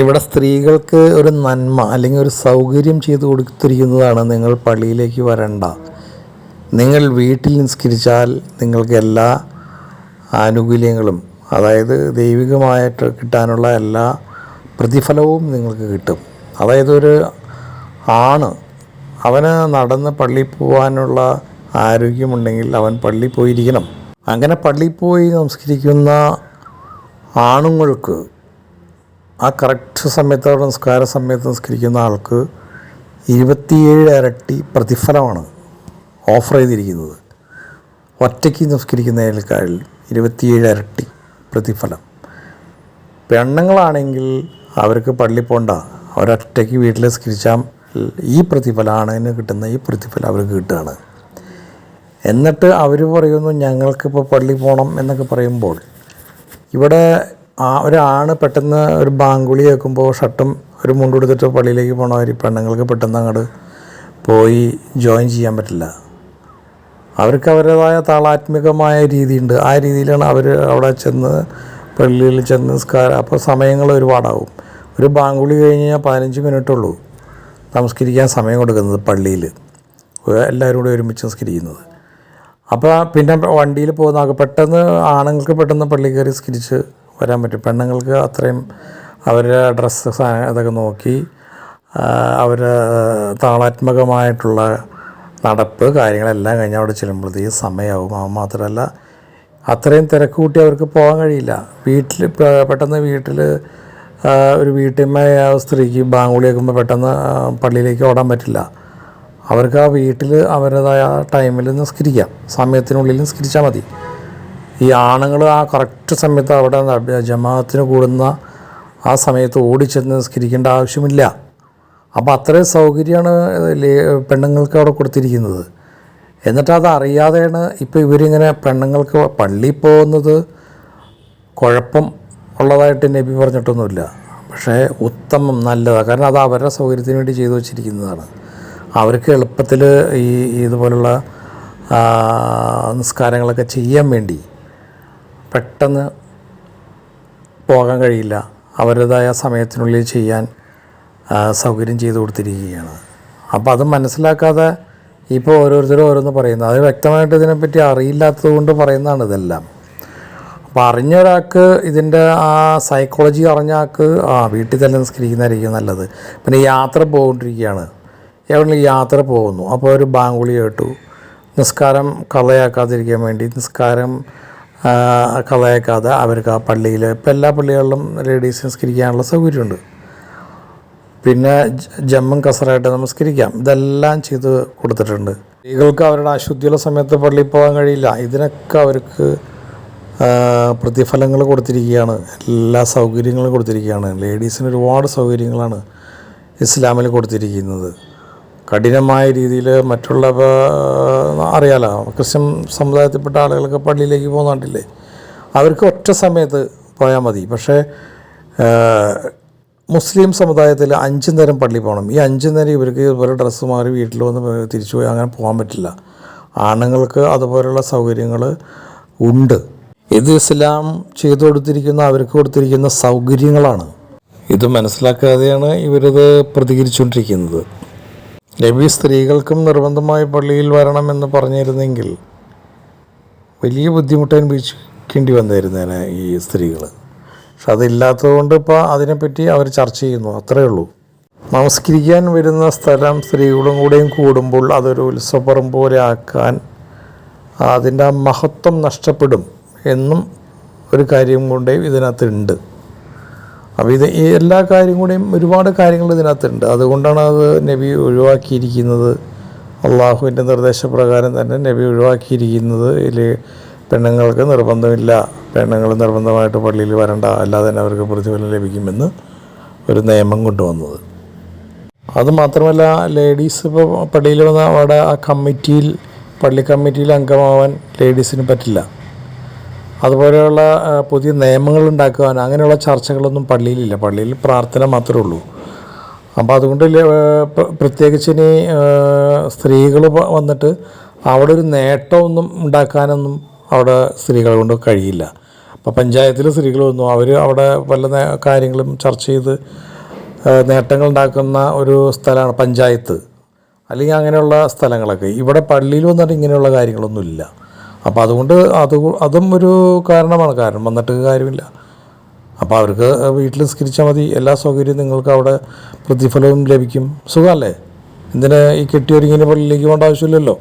ഇവിടെ സ്ത്രീകൾക്ക് ഒരു നന്മ അല്ലെങ്കിൽ ഒരു സൗകര്യം ചെയ്തു കൊടുത്തിരിക്കുന്നതാണ് നിങ്ങൾ പള്ളിയിലേക്ക് വരണ്ട. നിങ്ങൾ വീട്ടിൽ നിസ്കരിച്ചാൽ നിങ്ങൾക്ക് എല്ലാ ആനുകൂല്യങ്ങളും അതായത് ദൈവികമായിട്ട് കിട്ടാനുള്ള എല്ലാ പ്രതിഫലവും നിങ്ങൾക്ക് കിട്ടും. അതായത് ഒരു ആണ് അവന് നടന്ന് പള്ളിയിൽ പോകാനുള്ള ആരോഗ്യമുണ്ടെങ്കിൽ അവൻ പള്ളി പോയിരിക്കണം. അങ്ങനെ പള്ളിയിൽ പോയി നമസ്കരിക്കുന്ന ആണുങ്ങൾക്ക് ആ കറക്റ്റ് സമയത്ത് നിസ്കാര സമയത്ത് നിസ്കരിക്കുന്ന ആൾക്ക് ഇരുപത്തിയേഴ് ഇരട്ടി പ്രതിഫലമാണ് ഓഫർ ചെയ്തിരിക്കുന്നത്. ഒറ്റയ്ക്ക് നിസ്കരിക്കുന്നതിനേക്കാൾ ഇരുപത്തിയേഴ് ഇരട്ടി പ്രതിഫലം. പെണ്ണുങ്ങളാണെങ്കിൽ അവർക്ക് പള്ളി പോണ്ട. അവരൊറ്റയ്ക്ക് വീട്ടിൽ നിസ്കരിച്ചാൽ ഈ പ്രതിഫലമാണ് അതിന് കിട്ടുന്ന ഈ പ്രതിഫലം അവർക്ക് കിട്ടുകയാണ്. എന്നിട്ട് അവർ പറയുന്നു ഞങ്ങൾക്കിപ്പോൾ പള്ളി പോകണം എന്നൊക്കെ പറയുമ്പോൾ ഇവിടെ ആ ഒരാണ് പെട്ടെന്ന് ഒരു ബാങ്കുളി കേൾക്കുമ്പോൾ ഷർട്ടും ഒരു മുണ്ടെടുത്തിട്ട് പള്ളിയിലേക്ക് പോകണവർ പെണ്ണുങ്ങൾക്ക് പെട്ടെന്ന് അങ്ങോട്ട് പോയി ജോയിൻ ചെയ്യാൻ പറ്റില്ല. അവർക്ക് അവരുടേതായ താളാത്മികമായ രീതിയുണ്ട്. ആ രീതിയിലാണ് അവർ അവിടെ ചെന്ന് പള്ളിയിൽ ചെന്ന് നിസ്കാരം അപ്പോൾ സമയങ്ങൾ ഒരുപാടാവും. ഒരു ബാങ്കുളി കഴിഞ്ഞ് കഴിഞ്ഞാൽ പതിനഞ്ച് മിനിറ്റുള്ളൂ നമസ്കരിക്കാൻ സമയം കൊടുക്കുന്നത് പള്ളിയിൽ എല്ലാവരും കൂടെ ഒരുമിച്ച് നമസ്കരിക്കുന്നത് അപ്പോൾ പിന്നെ വണ്ടിയിൽ പോകുന്ന പെട്ടെന്ന് ആണുങ്ങൾക്ക് പെട്ടെന്ന് പള്ളി കയറി നിസ്കരിച്ച് വരാൻ പറ്റും. പെണ്ണുങ്ങൾക്ക് അത്രയും അവരുടെ ഡ്രസ്സ് ഇതൊക്കെ നോക്കി അവർ താളാത്മകമായിട്ടുള്ള നടപ്പ് കാര്യങ്ങളെല്ലാം കഴിഞ്ഞ് അവിടെ ചെല്ലുമ്പോഴത്തേക്ക് സമയമാവും. അത് മാത്രമല്ല അത്രയും തിരക്ക് കൂട്ടി അവർക്ക് പോകാൻ കഴിയില്ല. വീട്ടിൽ പെട്ടെന്ന് വീട്ടിൽ ഒരു വീട്ടിന്മയ സ്ത്രീക്ക് ബാങ്കുളി വെക്കുമ്പോൾ പെട്ടെന്ന് പള്ളിയിലേക്ക് ഓടാൻ പറ്റില്ല. അവർക്ക് ആ വീട്ടിൽ അവരുടേതായ ടൈമിൽ നിസ്കരിക്കാം. സമയത്തിനുള്ളിൽ നിസ്കരിച്ചാൽ മതി. ഈ ആണുങ്ങൾ ആ കറക്റ്റ് സമയത്ത് അവിടെ ജമാഅത്തിന് കൂടുന്ന ആ സമയത്ത് ഓടിച്ചെന്ന് നിസ്കരിക്കേണ്ട ആവശ്യമില്ല. അപ്പോൾ അത്രയും സൗകര്യമാണ് പെണ്ണുങ്ങൾക്ക് അവിടെ കൊടുത്തിരിക്കുന്നത്. എന്നിട്ട് അത് അറിയാതെയാണ് ഇപ്പോൾ ഇവരിങ്ങനെ പെണ്ണുങ്ങൾക്ക് പള്ളിയിൽ പോകുന്നത്. കുഴപ്പം ഉള്ളതായിട്ട് നബി പറഞ്ഞിട്ടൊന്നുമില്ല. പക്ഷേ ഉത്തമം നല്ലതാണ് കാരണം അത് അവരുടെ സൗകര്യത്തിന് വേണ്ടി ചെയ്തു വച്ചിരിക്കുന്നതാണ്. അവർക്ക് എളുപ്പത്തിൽ ഈ ഇതുപോലുള്ള നിസ്കാരങ്ങളൊക്കെ ചെയ്യാൻ വേണ്ടി. പെട്ടെന്ന് പോകാൻ കഴിയില്ല. അവരുടേതായ സമയത്തിനുള്ളിൽ ചെയ്യാൻ സൗകര്യം ചെയ്തു കൊടുത്തിരിക്കുകയാണ്. അപ്പോൾ അത് മനസ്സിലാക്കാതെ ഇപ്പോൾ ഓരോരുത്തരും ഓരോന്ന് പറയുന്നത് അത് വ്യക്തമായിട്ട് ഇതിനെപ്പറ്റി അറിയില്ലാത്തത് കൊണ്ട് പറയുന്നതാണ് ഇതെല്ലാം. അപ്പോൾ അറിഞ്ഞ ഒരാൾക്ക് ഇതിന്റെ ആ സൈക്കോളജി അറിഞ്ഞ ആൾക്ക് ആ വീട്ടിൽ തന്നെ നിസ്കരിക്കുന്നതായിരിക്കും നല്ലത്. പിന്നെ യാത്ര പോകൊണ്ടിരിക്കുകയാണ് എവിടെയെങ്കിലും യാത്ര പോകുന്നു. അപ്പോൾ ഒരു ബാങ്കുളി കേട്ടു. നിസ്കാരം കളയാക്കാതിരിക്കാൻ വേണ്ടി നിസ്കാരം കളയാക്കാതെ അവർക്ക് ആ പള്ളിയിൽ ഇപ്പം എല്ലാ പള്ളികളിലും ലേഡീസ് നിസ്കരിക്കാനുള്ള സൗകര്യമുണ്ട്. പിന്നെ ജമ്മും കസറായിട്ട് നമസ്കരിക്കാം. ഇതെല്ലാം ചെയ്ത് കൊടുത്തിട്ടുണ്ട്. സ്ത്രീകൾക്ക് അവരുടെ അശുദ്ധിയുള്ള സമയത്ത് പള്ളിയിൽ പോകാൻ കഴിയില്ല. ഇതിനൊക്കെ അവർക്ക് പ്രതിഫലങ്ങൾ കൊടുത്തിരിക്കുകയാണ്. എല്ലാ സൗകര്യങ്ങളും കൊടുത്തിരിക്കുകയാണ്. ലേഡീസിന് ഒരുപാട് സൗകര്യങ്ങളാണ് ഇസ്ലാമിൽ കൊടുത്തിരിക്കുന്നത്. കഠിനമായ രീതിയിൽ മറ്റുള്ളവ അറിയാലോ. ക്രിസ്ത്യൻ സമുദായത്തിൽപ്പെട്ട ആളുകളൊക്കെ പള്ളിയിലേക്ക് പോകുന്നുണ്ടില്ലേ അവർക്ക് ഒറ്റ സമയത്ത് പോയാൽ മതി. പക്ഷേ മുസ്ലിം സമുദായത്തിൽ അഞ്ചു നേരം പള്ളി പോകണം. ഈ അഞ്ചു നേരം ഇവർക്ക് ഇതുപോലെ ഡ്രസ്സ് മാറി വീട്ടിൽ വന്ന് തിരിച്ചു പോയി അങ്ങനെ പോകാൻ പറ്റില്ല. ആണുങ്ങൾക്ക് അതുപോലെയുള്ള സൗകര്യങ്ങൾ ഉണ്ട്. ഇത് ഇസ്ലാം ചെയ്തു കൊടുത്തിരിക്കുന്ന അവർക്ക് കൊടുത്തിരിക്കുന്ന സൗകര്യങ്ങളാണ്. ഇത് മനസ്സിലാക്കാതെയാണ് ഇവരിത് പ്രതികരിച്ചുകൊണ്ടിരിക്കുന്നത്. നബി സ്ത്രീകൾക്കും നിർബന്ധമായി പള്ളിയിൽ വരണമെന്ന് പറഞ്ഞിരുന്നെങ്കിൽ വലിയ ബുദ്ധിമുട്ട് അനുഭവിക്കേണ്ടി വന്നിരുന്നേനെ ഈ സ്ത്രീകൾ പക്ഷെ അതില്ലാത്തതുകൊണ്ട് ഇപ്പോൾ അതിനെപ്പറ്റി അവർ ചർച്ച ചെയ്യുന്നു അത്രയേ ഉള്ളൂ. നമസ്കരിക്കാൻ വരുന്ന സ്ഥലം സ്ത്രീകളും കൂടെയും കൂടുമ്പോൾ അതൊരു ഉത്സവപ്പറം പോലെ ആക്കാൻ അതിന്റെ മഹത്വം നഷ്ടപ്പെടും എന്നും ഒരു കാര്യം കൊണ്ടേ ഇതിനകത്തുണ്ട്. അപ്പോൾ ഇത് ഈ എല്ലാ കാര്യം കൂടെയും ഒരുപാട് കാര്യങ്ങൾ ഇതിനകത്തുണ്ട്. അതുകൊണ്ടാണ് അത് നബി ഒഴിവാക്കിയിരിക്കുന്നത്. അള്ളാഹുവിന്റെ നിർദ്ദേശപ്രകാരം തന്നെ നബി ഒഴിവാക്കിയിരിക്കുന്നത്. ഇതിൽ പെണ്ണുങ്ങൾക്ക് നിർബന്ധമില്ല. പെണ്ണുങ്ങൾ നിർബന്ധമായിട്ട് പള്ളിയിൽ വരണ്ട. അല്ലാതെ തന്നെ അവർക്ക് പ്രതിഫലം ലഭിക്കുമെന്ന് ഒരു നിയമം കൊണ്ടുവന്നത്. അതുമാത്രമല്ല ലേഡീസ് ഇപ്പോൾ പള്ളിയിൽ വന്ന അവിടെ ആ കമ്മിറ്റിയിൽ പള്ളി കമ്മിറ്റിയിൽ അംഗമാവാൻ ലേഡീസിന് പറ്റില്ല. അതുപോലെയുള്ള പുതിയ നിയമങ്ങൾ ഉണ്ടാക്കുവാൻ അങ്ങനെയുള്ള ചർച്ചകളൊന്നും പള്ളിയിലില്ല. പള്ളിയിൽ പ്രാർത്ഥന മാത്രമേ ഉള്ളൂ. അപ്പോൾ അതുകൊണ്ട് പ്രത്യേകിച്ച് ഇനി സ്ത്രീകൾ വന്നിട്ട് അവിടെ ഒരു നേട്ടമൊന്നും ഉണ്ടാക്കാനൊന്നും അവിടെ സ്ത്രീകളെ കൊണ്ട് കഴിയില്ല. അപ്പോൾ പഞ്ചായത്തിൽ സ്ത്രീകൾ വന്നു. അവർ അവിടെ പല കാര്യങ്ങളും ചർച്ച ചെയ്ത് നേട്ടങ്ങൾ ഉണ്ടാക്കുന്ന ഒരു സ്ഥലമാണ് പഞ്ചായത്ത്. അല്ലെങ്കിൽ അങ്ങനെയുള്ള സ്ഥലങ്ങളൊക്കെ. ഇവിടെ പള്ളിയിൽ വന്നിട്ട് ഇങ്ങനെയുള്ള കാര്യങ്ങളൊന്നുമില്ല. അപ്പോൾ അതുകൊണ്ട് അത് അതും ഒരു കാരണമാണ്. കാരണം വന്നിട്ട് കാര്യമില്ല. അപ്പോൾ അവർക്ക് വീട്ടിൽ നിസ്കരിച്ചാൽ മതി. എല്ലാ സൗകര്യവും നിങ്ങൾക്ക് അവിടെ പ്രതിഫലവും ലഭിക്കും. സുഖമല്ലേ? എന്തിനാ ഈ കെട്ടിയൊരുങ്ങിന് പള്ളിയിലേക്ക് പോകേണ്ട ആവശ്യമില്ലല്ലോ?